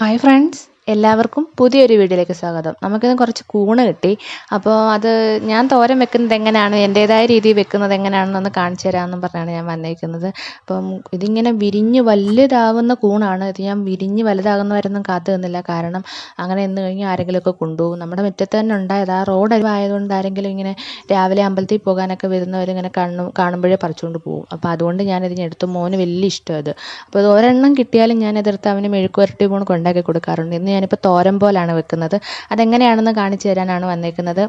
Hi friends. എല്ലാവർക്കും പുതിയൊരു വീഡിയോയിലേക്ക് സ്വാഗതം. നമുക്കിന്ന് കുറച്ച് കൂണ് കിട്ടി. അപ്പോൾ അത് ഞാൻ തോരൻ വെക്കുന്നത് എങ്ങനെയാണ് എന്റേതായ രീതിയിൽ വെക്കുന്നത് എങ്ങനെയാണെന്നൊന്ന് കാണിച്ചു തരാമെന്നും പറഞ്ഞാണ് ഞാൻ വന്നേക്കുന്നത്. അപ്പം ഇതിങ്ങനെ വിരിഞ്ഞ് വലുതാവുന്ന കൂണാണ്. ഇത് ഞാൻ വിരിഞ്ഞ് വലുതാകുന്നവരൊന്നും കാത്തു നിന്നില്ല. കാരണം അങ്ങനെ എന്ന് കഴിഞ്ഞാൽ ആരെങ്കിലുമൊക്കെ കൊണ്ടുപോകും. നമ്മുടെ മുറ്റത്ത് തന്നെ ഉണ്ടായത് ആ റോഡ് ആയതുകൊണ്ട് ആരെങ്കിലും ഇങ്ങനെ രാവിലെ അമ്പലത്തിൽ പോകാനൊക്കെ വരുന്നവരിങ്ങനെ കണ്ണു കാണുമ്പോഴേ പറിച്ചുകൊണ്ട് പോകും. അപ്പോൾ അതുകൊണ്ട് ഞാൻ ഞാനിതിനെ എടുത്തു മോന് വലിയ ഇഷ്ടം അത്. അപ്പോൾ ഒരെണ്ണം കിട്ടിയാലും ഞാൻ എതിർത്ത് അവന് മെഴുക്കുവരട്ടി പോണ് കൊണ്ടാക്കി കൊടുക്കാറുണ്ട്. ഇന്ന് ഞാനിപ്പോൾ തോരൻ പോലാണ് വെക്കുന്നത്. അതെങ്ങനെയാണെന്ന് കാണിച്ചു തരാനാണ് വന്നേക്കുന്നത്.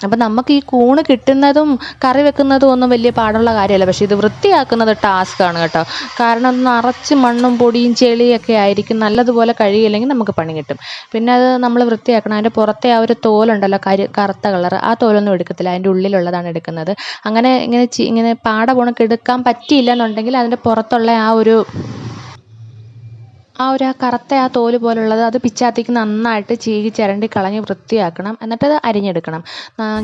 അപ്പം നമുക്ക് ഈ കൂണ് കിട്ടുന്നതും കറി വെക്കുന്നതും ഒന്നും വലിയ പാടുള്ള കാര്യമല്ല. പക്ഷേ ഇത് വൃത്തിയാക്കുന്നത് ടാസ്ക്കാണ് കേട്ടോ. കാരണം നിറച്ച് മണ്ണും പൊടിയും ചെളിയൊക്കെ ആയിരിക്കും. നല്ലതുപോലെ കഴുകിയില്ലെങ്കിൽ നമുക്ക് പണി കിട്ടും. പിന്നെ അത് നമ്മൾ വൃത്തിയാക്കണം. അതിന്റെ പുറത്തെ ആ ഒരു തോലുണ്ടല്ലോ കരി കറുത്ത കളർ. ആ തോലൊന്നും എടുക്കത്തില്ല. അതിന്റെ ഉള്ളിലുള്ളതാണ് എടുക്കുന്നത്. അങ്ങനെ ഇങ്ങനെ ഇങ്ങനെ പാട പോണക്ക് എടുക്കാൻ പറ്റിയില്ല എന്നുണ്ടെങ്കിൽ അതിന്റെ പുറത്തുള്ള ആ ഒരു ആ ഒരു കറുത്ത ആ തോൽ പോലുള്ളത് അത് പിച്ചാത്തിക്ക് നന്നായിട്ട് ചീകി ചിരണ്ടി കളഞ്ഞ് വൃത്തിയാക്കണം. എന്നിട്ട് അത് അരിഞ്ഞെടുക്കണം.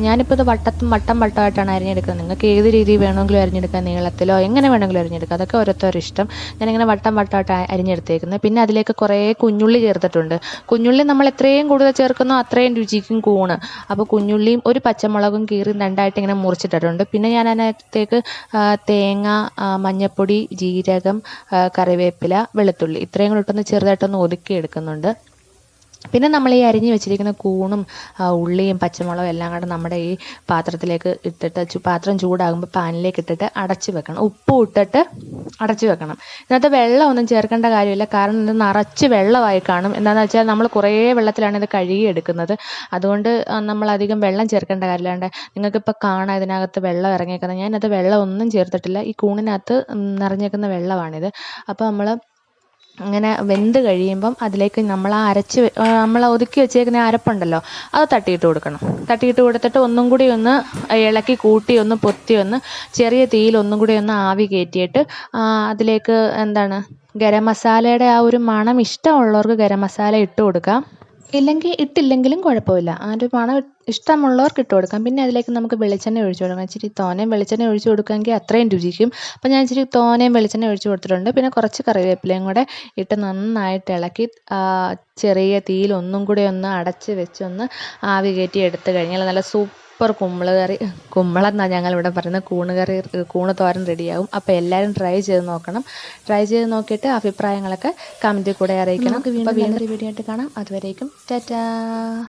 ഞാനിപ്പോൾ ഇത് വട്ടത്തും വട്ടം വട്ടമായിട്ടാണ് അരിഞ്ഞെടുക്കുന്നത്. നിങ്ങൾക്ക് ഏത് രീതി വേണമെങ്കിലും അരിഞ്ഞെടുക്കാം. നീളത്തിലോ എങ്ങനെ വേണമെങ്കിലും അരിഞ്ഞെടുക്കാം. അതൊക്കെ ഓരോരുത്തരുടെ ഇഷ്ടം. ഞാനിങ്ങനെ വട്ടം വട്ടമായിട്ട് അരിഞ്ഞെടുത്തേക്കുന്നത്. പിന്നെ അതിലേക്ക് കുറേ കുഞ്ഞുള്ളി ചേർത്തിട്ടുണ്ട്. കുഞ്ഞുള്ളി നമ്മൾ എത്രയും കൂടുതൽ ചേർക്കുന്നോ അത്രയും രുചിക്കും കൂണ്. അപ്പോൾ കുഞ്ഞുള്ളിയും ഒരു പച്ചമുളകും കീറി രണ്ടായിട്ട് ഇങ്ങനെ മുറിച്ചിട്ടിട്ടുണ്ട്. പിന്നെ ഞാൻ അതിനകത്തേക്ക് തേങ്ങ മഞ്ഞൾപ്പൊടി ജീരകം കറിവേപ്പില വെളുത്തുള്ളി. ഇത്രയും കൂടെ ഇട്ടൊന്ന് ചെറുതായിട്ടൊന്ന് ഒതുക്കി എടുക്കുന്നുണ്ട് പിന്നെ നമ്മൾ ഈ അരിഞ്ഞ് വെച്ചിരിക്കുന്ന കൂണും ഉള്ളിയും പച്ചമുളകും എല്ലാം കൂടെ നമ്മുടെ ഈ പാത്രത്തിലേക്ക് ഇട്ടിട്ട് പാത്രം ചൂടാകുമ്പോൾ പാനിലേക്ക് ഇട്ടിട്ട് അടച്ചു വെക്കണം. ഉപ്പും ഇട്ടിട്ട് അടച്ചു വെക്കണം. ഇതിനകത്ത് വെള്ളം ഒന്നും ചേർക്കേണ്ട കാര്യമില്ല. കാരണം ഇത് നിറച്ച് വെള്ളമായി കാണും. എന്താണെന്ന് വെച്ചാൽ നമ്മൾ കുറേ വെള്ളത്തിലാണ് ഇത് കഴുകി എടുക്കുന്നത് അതുകൊണ്ട് നമ്മൾ അധികം വെള്ളം ചേർക്കേണ്ട കാര്യമില്ലാണ്ട് നിങ്ങൾക്കിപ്പോൾ കാണാം ഇതിനകത്ത് വെള്ളം ഇറങ്ങിയേക്കുന്നത്. ഞാനത് വെള്ളം ഒന്നും ചേർത്തിട്ടില്ല. ഈ കൂണിനകത്ത് നിറഞ്ഞേക്കുന്ന വെള്ളമാണിത്. അപ്പോൾ നമ്മൾ അങ്ങനെ വെന്ത് കഴിയുമ്പം അതിലേക്ക് നമ്മൾ അരച്ച് നമ്മൾ ഒതുക്കി വെച്ചേക്കുന്ന അരപ്പുണ്ടല്ലോ അത് തട്ടിയിട്ട് കൊടുക്കണം. തട്ടിയിട്ട് കൊടുത്തിട്ട് ഒന്നും കൂടി ഒന്ന് ഇളക്കി കൂട്ടി ഒന്ന് പൊത്തി ഒന്ന് ചെറിയ തീയിൽ ഒന്നും കൂടി ഒന്ന് ആവി കയറ്റിയിട്ട് അതിലേക്ക് എന്താണ് ഗരം മസാലയുടെ ആ ഒരു മണം ഇഷ്ടമുള്ളവർക്ക് ഗരം മസാല ഇട്ട് കൊടുക്കാം. ഇല്ലെങ്കിൽ ഇട്ടില്ലെങ്കിലും കുഴപ്പമില്ല. ആ ഒരു മണം ഇഷ്ടമുള്ളവർക്ക് ഇട്ട് കൊടുക്കാം. പിന്നെ അതിലേക്ക് നമുക്ക് വെളിച്ചെണ്ണ ഒഴിച്ചു കൊടുക്കാം. ഇച്ചിരി തോനയും വെളിച്ചെണ്ണ ഒഴിച്ചു കൊടുക്കാമെങ്കിൽ അത്രയും രുചിക്കും. അപ്പോൾ ഞാൻ ഇച്ചിരി തോനയും വെളിച്ചെണ്ണ ഒഴിച്ചു കൊടുത്തിട്ടുണ്ട്. പിന്നെ കുറച്ച് കറിവേപ്പിലയും കൂടെ ഇട്ട് നന്നായിട്ട് ഇളക്കി ചെറിയ തീയിൽ ഒന്നും കൂടി ഒന്ന് അടച്ച് വെച്ചൊന്ന് ആവി കയറ്റി എടുത്തു കഴിഞ്ഞാൽ നല്ല സൂപ്പർ കുമ്പള കറി കുമ്പളെന്നാണ് ഞങ്ങളിവിടെ പറയുന്നത്. കൂണ് കറി കൂണ് തോരൻ റെഡിയാവും. അപ്പോൾ എല്ലാവരും ട്രൈ ചെയ്ത് നോക്കണം. ട്രൈ ചെയ്ത് നോക്കിയിട്ട് അഭിപ്രായങ്ങളൊക്കെ കമന്റിൽ കൂടെ അറിയിക്കണം. അപ്പോൾ വീണ്ടും വീഡിയോ ആയിട്ട് കാണാം. അതുവരേക്കും ടാറ്റാ.